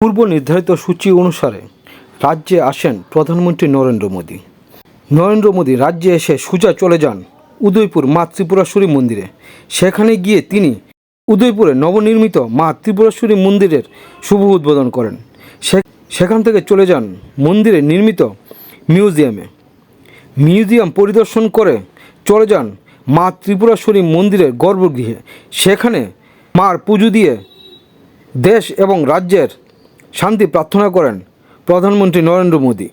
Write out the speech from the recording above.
পূর্ব নির্ধারিত সূচি অনুসারে রাজ্যে আসেন প্রধানমন্ত্রী নরেন্দ্র মোদী। নরেন্দ্র মোদী রাজ্যে এসে সোজা চলে যান উদয়পুর মা ত্রিপুরাশ্বরী মন্দিরে। সেখানে গিয়ে তিনি উদয়পুরে নবনির্মিত মা ত্রিপুরাশ্বরী মন্দিরের শুভ উদ্বোধন করেন। সেখান থেকে চলে যান মন্দিরে নির্মিত মিউজিয়ামে। মিউজিয়াম পরিদর্শন করে চলে যান মা ত্রিপুরাশ্বরী মন্দিরের গর্ভগৃহে। সেখানে মার পুজো দিয়ে দেশ এবং রাজ্যের শান্তি প্রার্থনা করেন প্রধানমন্ত্রী নরেন্দ্র মোদী।